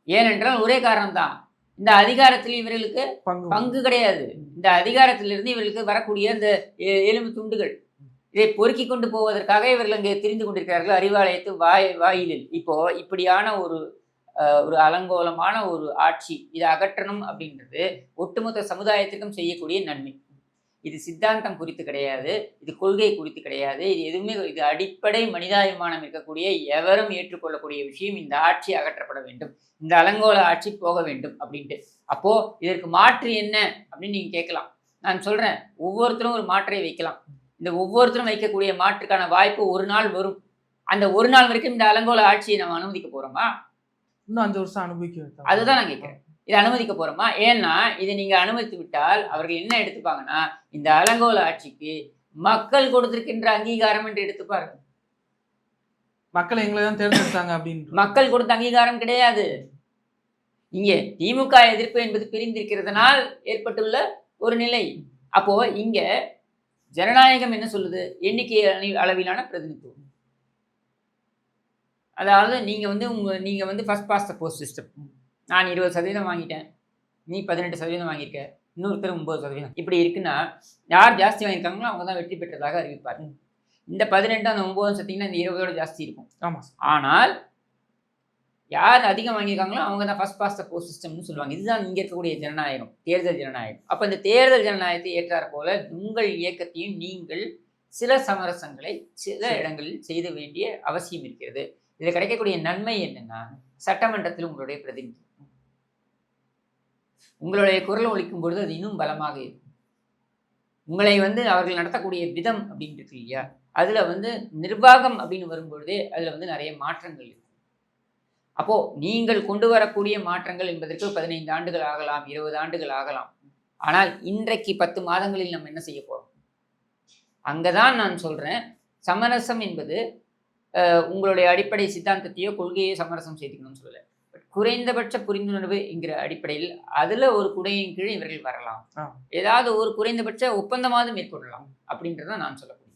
ஏனென்றால் ஒரே காரணம்தான். இந்த அதிகாரத்தில் இவர்களுக்கு பங்கு கிடையாது. இந்த அதிகாரத்திலிருந்து இவர்களுக்கு வரக்கூடிய இந்த எலும்பு துண்டுகள். இதை பொறுக்கி கொண்டு போவதற்காக இவர்கள் அங்கே திரிந்து கொண்டிருக்கிறார்கள் அறிவாலயத்து வாய் வாயிலில். இப்போ இப்படியான ஒரு அஹ், ஒரு அலங்கோலமான ஒரு ஆட்சி இதை அகற்றணும் அப்படின்றது ஒட்டுமொத்த சமுதாயத்திற்கும் செய்யக்கூடிய நன்மை. இது சித்தாந்தம் குறித்து கிடையாது இது கொள்கை குறித்து கிடையாது இது எதுவுமே இது அடிப்படை மனிதாபிமானம் இருக்கக்கூடிய எவரும் ஏற்றுக்கொள்ளக்கூடிய விஷயம் இந்த ஆட்சி அகற்றப்பட வேண்டும். இந்த அலங்கோல ஆட்சி போக வேண்டும் அப்படின்ட்டு. அப்போ இதற்கு மாற்று என்ன அப்படின்னு நீங்க கேட்கலாம். நான் சொல்றேன் ஒவ்வொருத்தரும் ஒரு மாற்றை வைக்கலாம். இந்த ஒவ்வொருத்தரும் வைக்கக்கூடிய மாற்றுக்கான வாய்ப்பு ஒரு நாள் வரும். அந்த ஒரு நாள் வரைக்கும் இந்த அலங்கோல ஆட்சியை நம்ம அனுமதிக்க போறோமா? இன்னும் அஞ்சு வருஷம் அனுபவிக்க அதுதான் நான் கேட்கிறேன். இதை அனுமதிக்க போறோமா? ஏன்னா இதை நீங்க அனுமதித்து விட்டால் அவர்கள் என்ன எடுத்துப்பாங்கன்னா இந்த அலங்கோல ஆட்சிக்கு மக்கள் கொடுத்திருக்கின்ற அங்கீகாரம் என்று எடுத்துப்பார்கள். மக்கள் எங்களை தான் தேர்ந்தெடுத்தாங்க அப்படின்னு மக்கள் கொடுத்த அங்கீகாரம் கிடையாது. இங்கே திமுக எதிர்ப்பு என்பது பிரிந்திருக்கிறதுனால் ஏற்பட்டுள்ள ஒரு நிலை. அப்போ இங்க ஜனநாயகம் என்ன சொல்லுது? எண்ணிக்கை அளி- அளவிலான பிரதிநிதித்துவம். அதாவது நீங்க வந்து உங்க நீங்க வந்து ஃபர்ஸ்ட் பாஸ்ட் போஸ்ட் சிஸ்டம் நான் இருபது சதவீதம் வாங்கிட்டேன். நீ பதினெட்டு சதவீதம் வாங்கியிருக்க. இன்னொருத்தர் ஒன்பது சதவீதம். இப்படி இருக்குன்னா யார் ஜாஸ்தி வாங்கியிருக்காங்களோ அவங்க தான் வெற்றி பெற்றதாக அறிவிப்பார் இந்த பதினெட்டு அந்த ஒன்பது சதவீதம் இந்த இருபதோட ஜாஸ்தி இருக்கும். ஆமா சார். ஆனால் யார் அதிகம் வாங்கியிருக்காங்களோ அவங்க தான் ஃபர்ஸ்ட் பாஸ்ட் போஸ்ட் சிஸ்டம்னு சொல்லுவாங்க. இதுதான் இங்கே இருக்கக்கூடிய ஜனநாயகம் தேர்தல் ஜனநாயகம். அப்போ இந்த தேர்தல் ஜனநாயகத்தை ஏற்றாற் போல உங்கள் இயக்கத்தையும் நீங்கள் சில சமரசங்களை சில. இடங்களில் செய்த வேண்டிய அவசியம் இருக்கிறது. இதில் கிடைக்கக்கூடிய நன்மை என்னன்னா சட்டமன்றத்தில் உங்களுடைய பிரதிநிதி. உங்களுடைய குரல் ஒழிக்கும் பொழுது அது இன்னும் பலமாக இருக்கும். உங்களை வந்து அவர்கள் நடத்தக்கூடிய விதம் அப்படின்னு இருக்கு இல்லையா? அதில் வந்து நிர்வாகம் அப்படின்னு வரும்பொழுதே அதில் வந்து நிறைய மாற்றங்கள் இருக்கும். அப்போது நீங்கள் கொண்டு வரக்கூடிய மாற்றங்கள் என்பதற்கு பதினைந்து ஆண்டுகள் ஆகலாம் இருபது ஆண்டுகள் ஆகலாம். ஆனால் இன்றைக்கு பத்து மாதங்களில் நம்ம என்ன செய்ய போகிறோம் அங்கே தான் நான் சொல்கிறேன் சமரசம் என்பது உங்களுடைய அடிப்படை சித்தாந்தத்தையோ கொள்கையோ சமரசம் செய்துக்கணும்னு சொல்லல. பட் குறைந்தபட்ச புரிந்துணர்வு என்கிற அடிப்படையில் அதுல ஒரு குடையின் கீழ் இவர்கள் வரலாம். ஏதாவது ஒரு குறைந்தபட்ச ஒப்பந்தமாவது மேற்கொள்ளலாம் அப்படின்றத நான் சொல்லக்கூடிய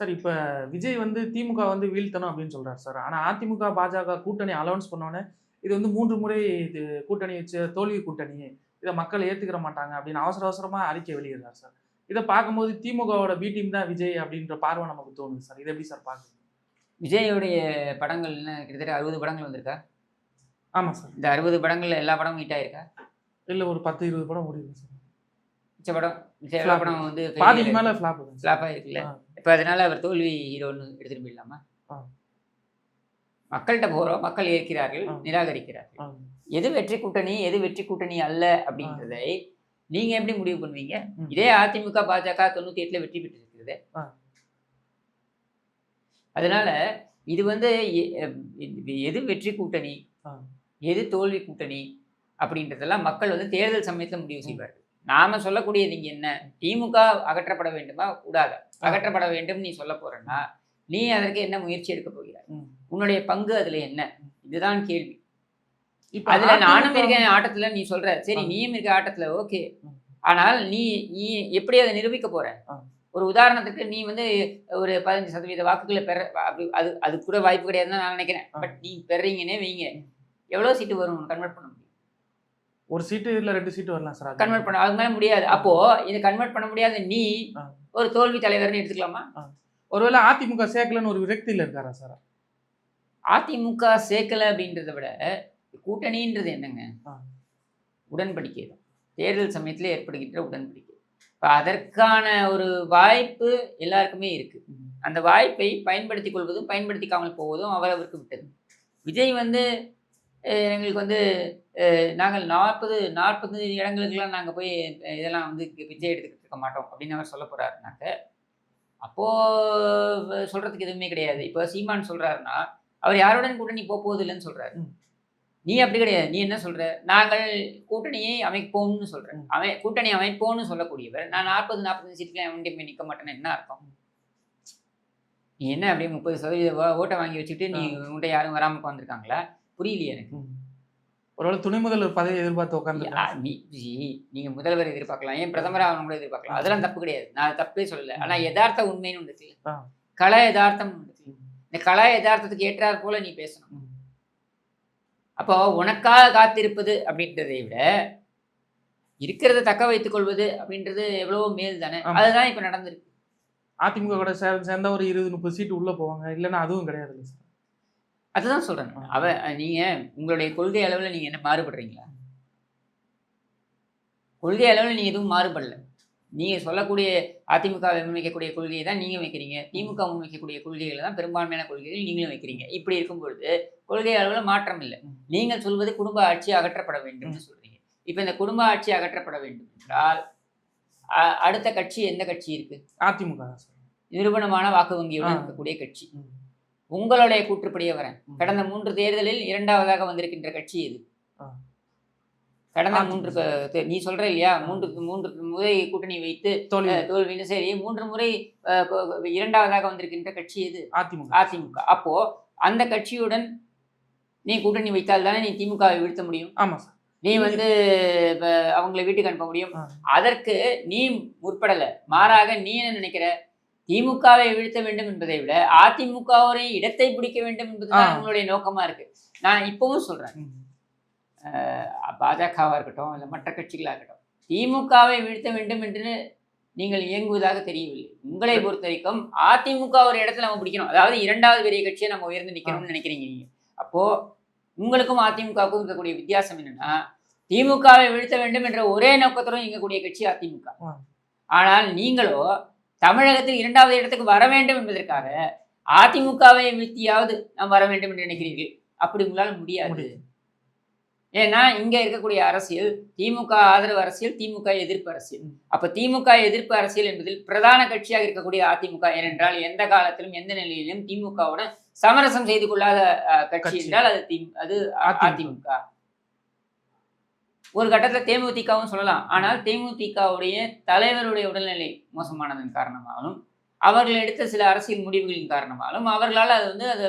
சார் இப்ப விஜய் வந்து திமுக வந்து வீழ்த்தணும் அப்படின்னு சொல்றாரு சார். ஆனா அதிமுக பாஜக கூட்டணி அலௌன்ஸ் பண்ணோன்னே இது வந்து மூன்று முறை இது கூட்டணி வச்சு தோல்வி கூட்டணி இதை மக்கள் ஏத்துக்கிற மாட்டாங்க அப்படின்னு அவசர அவசரமா அறிக்கை வெளியிடுறாரு சார். இதை பார்க்கும்போது திமுகவோட பி டீம் தான் விஜய் அப்படின்ற பார்வை நமக்கு தோணுது சார். இதை எப்படி சார் பார்க்குறீங்க? விஜயோடைய படங்கள் என்ன? கிட்டத்தட்ட அறுபது படங்கள் வந்திருக்கா? ஆமா சார். இந்த அறுபது படங்கள்ல எல்லா படமும் ஹிட் ஆயிருக்கா? இல்ல ஒரு பத்து இருபது படம் ஓடிடுது சார். மிச்ச படம் மிச்ச எல்லா. படம் வந்து பாதிக்கு மேல ஃபிளாப் ஃபிளாப் ஆயிருக்குல்ல. இப்போ அதனால அவர் தோல்வி ஹீரோன்னு எடுத்துட்டு போயிடலாமா. மக்கள்கிட்ட போறோம் மக்கள் ஏற்கிறார்கள். நிராகரிக்கிறார்கள். எது வெற்றி கூட்டணி எது வெற்றி கூட்டணி அல்ல அப்படின்றதை நீங்க எப்படி முடிவு பண்ணுவீங்க. இதே அதிமுக பாஜக தொண்ணூத்தி எட்டுல வெற்றி பெற்றிருக்கிறது. அதனால இது வந்து எது வெற்றி கூட்டணி. எது தோல்வி கூட்டணி? அப்படின்றதெல்லாம் மக்கள் வந்து தேர்தல் சமயத்துல முடிவு செய்வார்கள் நாம சொல்லக்கூடியது இங்க என்ன? திமுக அகற்றப்பட வேண்டுமா? கூடாதா. அகற்றப்பட வேண்டும் நீ சொல்ல போறேன்னா நீ அதற்கு என்ன முயற்சி எடுக்க போகிறாய். உன்னுடைய பங்கு அதுல என்ன? இதுதான் கேள்வி. இப்ப அதுல நானும் இருக்கேன் ஆட்டத்துல நீ சொல்ற. சரி. நீயும் இருக்க ஆட்டத்துல ஓகே. ஆனால் நீ நீ எப்படி அதை நிரூபிக்க போற. ஒரு உதாரணத்துக்கு நீ வந்து ஒரு பதினஞ்சு சதவீத வாக்குகளை பெற அப்படி அது அது கூட வாய்ப்பு கிடையாதுன்னு நான் நினைக்கிறேன். பட் நீ பெறீங்கன்னே வைங்க. எவ்வளவு சீட்டு வரும் கன்வெர்ட் பண்ண முடியும்? ஒரு சீட்டு இல்ல ரெண்டு சீட்டு வரலாம் சார். கன்வெர்ட் பண்ண அது மேல முடியாது. அப்போ இதை கன்வெர்ட் பண்ண முடியாத நீ. ஒரு தோல்வி தலைவர்னு எடுத்துக்கலாமா? ஒருவேளை அதிமுக சேர்க்கலன்னு ஒரு விரக்தியில இருக்காரா சார்? அதிமுக சேர்க்கல அப்படின்றத விட கூட்டணின்றது என்னங்க. உடன்படிக்கை தான் தேர்தல் சமயத்தில் ஏற்படுகின்ற உடன்படிக்கை. அதற்கான ஒரு வாய்ப்பு எல்லாருக்குமே இருக்கு. அந்த வாய்ப்பை பயன்படுத்திக் கொள்வதும் பயன்படுத்திக்காமல் போவதும் அவரவருக்கு விட்டது. விஜய் வந்து எங்களுக்கு வந்து நாங்கள் நாற்பது நாற்பது இடங்களுக்கெல்லாம் நாங்கள் போய் இதெல்லாம் வந்து விஜய் எடுத்துக்கிட்டு இருக்க மாட்டோம் அப்படின்னு அவர் சொல்ல போறாருனாக்க அப்போ அஹ், சொல்றதுக்கு எதுவுமே கிடையாது. இப்போ சீமான் சொல்றாருன்னா அவர் யாருடன் கூட்டணி போக போகுது இல்லைன்னு சொல்றாரு. ம். நீ அப்படி கிடையாது. நீ என்ன சொல்ற? நாங்கள் கூட்டணியை அமைப்போம்னு சொல்றேன். அமை கூட்டணி அமைப்போம்னு சொல்லக்கூடியவர். நான் நாற்பது நாற்பது சீட்டுல அவன்கிட்ட போய் நிற்க மாட்டேன்னு என்ன அர்த்தம்? நீ என்ன அப்படியே முப்பது சதவீத ஓட்டை வாங்கி வச்சுட்டு நீ உன்கிட்ட யாரும் வராம உட்காந்துருக்காங்களா புரியலையே எனக்கு. ஒருவேளை துணை முதல்வர் பதவி எதிர்பார்த்து உட்காந்து நீங்க முதல்வர் எதிர்பார்க்கலாம். ஏன் பிரதமர் ஆகணும் கூட எதிர்பார்க்கலாம். அதெல்லாம் தப்பு கிடையாது. நான் தப்பே சொல்லல. ஆனா யதார்த்த உண்மைன்னு ஒன்று ஆ. கல யதார்த்தம். இந்த கலா யதார்த்தத்துக்கு ஏற்றாற் போல நீ பேசணும். அப்போ உனக்காக காத்திருப்பது அப்படின்றதை விட இருக்கிறத தக்க வைத்துக் கொள்வது அப்படின்றது எவ்வளவோ மேல் தானே. அதுதான் இப்ப நடந்திருக்கு. அதிமுக கூட சேர் சேர்ந்தா ஒரு இருபது முப்பது சீட்டு உள்ள போவாங்க. இல்லைன்னா அதுவும் கிடையாது சார். அதுதான் சொல்றேன். ஆ. அவ நீங்க உங்களுடைய கொள்கை அளவுல நீங்க என்ன மாறுபடுறீங்களா? கொள்கை அளவுல நீங்க எதுவும் மாறுபடல. நீங்க சொல்லக்கூடிய அதிமுக முன்வைக்கக்கூடிய கொள்கையை தான் நீங்க வைக்கிறீங்க திமுக முன்வைக்கக்கூடிய கொள்கைகளை தான் பெரும்பான்மையான கொள்கைகள் நீங்களும் வைக்கிறீங்க இப்படி இருக்கும் பொழுது கொள்கை அளவுல மாற்றம் இல்லை. நீங்கள் சொல்வது குடும்ப ஆட்சி அகற்றப்பட வேண்டும்னு சொல்றீங்க இப்ப இந்த குடும்ப ஆட்சி அகற்றப்பட வேண்டும் என்றால் அடுத்த கட்சி எந்த கட்சி இருக்கு அதிமுக நிறுவனமான வாக்கு வங்கியுடன். இருக்கக்கூடிய கட்சி. உங்களுடைய கூற்றுப்படியே வரேன். கடந்த மூன்று தேர்தலில் இரண்டாவதாக வந்திருக்கின்ற கட்சி இது. கடந்த. மூன்று நீ சொல்ற இல்லையா? மூன்று மூன்று முறை கூட்டணி வைத்து தோல்வின்னு சரி மூன்று முறை இரண்டாவதாக வந்திருக்கின்ற கட்சி இது அதிமுக. அதிமுக. அப்போ அந்த கட்சியுடன் நீ கூட்டணி வைத்தால் தானே நீ திமுகவை வீழ்த்த முடியும்? ஆமா சார். நீ வந்து அவங்களை வீட்டுக்கு அனுப்ப முடியும். அதற்கு நீ முற்படல. மாறாக நீ என்ன நினைக்கிற? திமுகவை வீழ்த்த வேண்டும் என்பதை விட அதிமுகவுடைய இடத்தை பிடிக்க வேண்டும் என்பதுதான். உங்களுடைய நோக்கமா இருக்கு. நான் இப்பவும் சொல்றேன். ம். பாஜகவா இருக்கட்டும் இல்ல மற்ற கட்சிகளா இருக்கட்டும் திமுகவை வீழ்த்த வேண்டும் என்று நீங்கள் இயங்குவதாக தெரியவில்லை. உங்களை பொறுத்த வரைக்கும் அதிமுக ஒரு இடத்துல நம்ம பிடிக்கணும். அதாவது இரண்டாவது பெரிய கட்சியை நம்ம உயர்ந்து நிக்கணும்னு நினைக்கிறீங்க நீங்க. அப்போ உங்களுக்கும் அதிமுகவுக்கும் இருக்கக்கூடிய வித்தியாசம் என்னன்னா திமுகவை வீழ்த்த வேண்டும் என்ற ஒரே நோக்கத்துடன் இயங்கக்கூடிய கட்சி அதிமுக. ஆனால் நீங்களோ தமிழகத்தில் இரண்டாவது இடத்துக்கு வர வேண்டும் என்பதற்காக அதிமுகவை வீழ்த்தியாவது நாம் வர வேண்டும் என்று நினைக்கிறீர்கள். அப்படி உங்களால் முடியாது. ஏன்னா இங்க இருக்கக்கூடிய அரசியல் திமுக ஆதரவு அரசியல் திமுக எதிர்ப்பு அரசியல். அப்ப திமுக எதிர்ப்பு அரசியல் என்பதில் பிரதான கட்சியாக இருக்கக்கூடிய அதிமுக ஏனென்றால் எந்த காலத்திலும் எந்த நிலையிலும் திமுகவுடன் சமரசம் செய்து கொள்ளாத கட்சி. என்றால் அது தி அது அதிமுக. ஒரு கட்டத்துல தேமுதிகவும் சொல்லலாம் ஆனால் தேமுதிகவுடைய தலைவருடைய உடல்நிலை மோசமானதன் காரணமாகவும் அவர்கள் எடுத்த சில அரசியல் முடிவுகளின் காரணமாலும் அவர்களால் அது வந்து அதை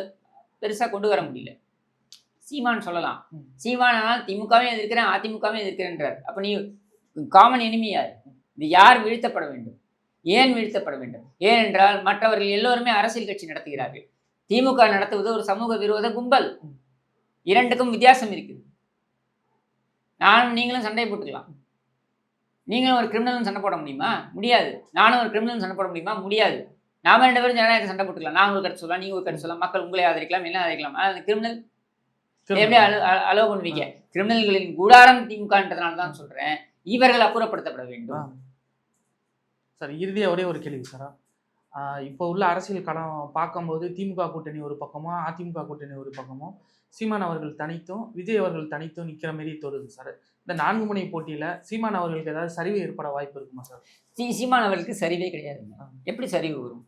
பெருசா கொண்டு வர முடியல சீமான் சொல்லலாம். ம். சீமான் ஆனால் திமுகவையும் எதிர்க்கிறேன் அதிமுகவையும் எதிர்க்கிறேன்றார். அப்ப நீ காமன் யார்? இது யார் வீழ்த்தப்பட வேண்டும்? ஏன் வீழ்த்தப்பட வேண்டும்? ஏனென்றால் மற்றவர்கள் எல்லோருமே அரசியல் கட்சி நடத்துகிறார்கள். திமுக நடத்துவது ஒரு சமூக விரோத கும்பல். இரண்டுக்கும் வித்தியாசம் இருக்குது. நானும் நீங்களும் சண்டை போட்டுக்கலாம். நீங்களும் ஒரு கிரிமினலும் சண்டை போட முடியுமா? முடியாது. நானும் ஒரு கிரிமினலும் சண்டை போட முடியுமா? முடியாது. நாம ரெண்டு பேரும் ஜனநாயக சண்டை போட்டுக்கலாம். நான் ஒரு கருத்து சொல்லலாம் நீங்க ஒரு கருத்து சொல்லலாம் மக்கள் உங்களை ஆதரிக்கலாம் என்ன ஆதரிக்கலாம். ஆனால் அந்த கிரிமினல் எப்படி அலோ அலோ பண்ணுவீங்க? கிரிமினல்களின் கூடாரம் திமுகன்றதுனால தான் சொல்றேன். இவர்கள் அப்புறப்படுத்தப்பட வேண்டும். சார் இறுதியா ஒரே ஒரு கேள்வி சார். இப்போ உள்ள அரசியல் களம் பார்க்கும்போது திமுக கூட்டணி ஒரு பக்கமும் அதிமுக கூட்டணி ஒரு பக்கமும் சீமான் அவர்கள் தனித்தும் விஜய் அவர்கள் தனித்தும் நிக்கிற மாதிரி தோணுது சார். இந்த நான்கு முனை போட்டியில சீமான் அவர்களுக்கு ஏதாவது சரிவு ஏற்பட வாய்ப்பு இருக்குமா சார்? சீமான் அவர்களுக்கு சரிவே கிடையாதுங்க. ஆ. எப்படி சரிவு வரும்?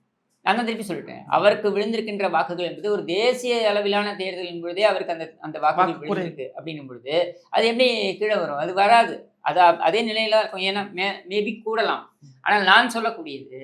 நான் தான் திருப்பி சொல்லிட்டேன். அவருக்கு விழுந்திருக்கின்ற வாக்குகள் என்பது ஒரு தேசிய அளவிலான தேர்தலின் பொழுதே அவருக்கு அந்த அந்த வாக்குகள். விழுந்திருக்கு அப்படின்னும் பொழுது அது எப்படி கீழே வரும்? அது வராது. அது அதே நிலையில இருக்கும். ஏன்னா மே மேபி கூடலாம். ஆனால் நான் சொல்லக்கூடியது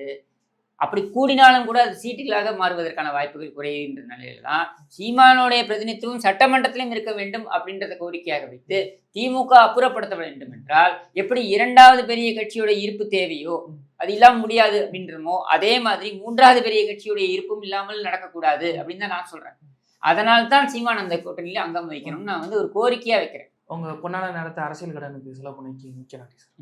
அப்படி கூடினாலும் கூட அது சீட்டுகளாக மாறுவதற்கான வாய்ப்புகள் குறைகின்ற நிலையில தான் சீமானுடைய பிரதிநிதித்துவம் சட்டமன்றத்திலும் இருக்க வேண்டும் அப்படின்றத கோரிக்கையாக வைத்து திமுக அப்புறப்படுத்த வேண்டும் என்றால் எப்படி இரண்டாவது பெரிய கட்சியோட இருப்பு தேவையோ அது இல்லாம முடியாது அப்படின்றமோ அதே மாதிரி மூன்றாவது பெரிய கட்சியுடைய இருப்பும் இல்லாமல் நடக்கக்கூடாது அப்படின்னு தான் நான் சொல்றேன். அதனால தான் சீமான் அந்த கூட்டணியில அங்கம் வைக்கணும்னு நான் வந்து ஒரு கோரிக்கையா வைக்கிறேன். உங்க பொன்னான நேரத்தை அரசியல் கடனுக்கு செலவு பண்ணிக்கு மிக்க நன்றி சார்.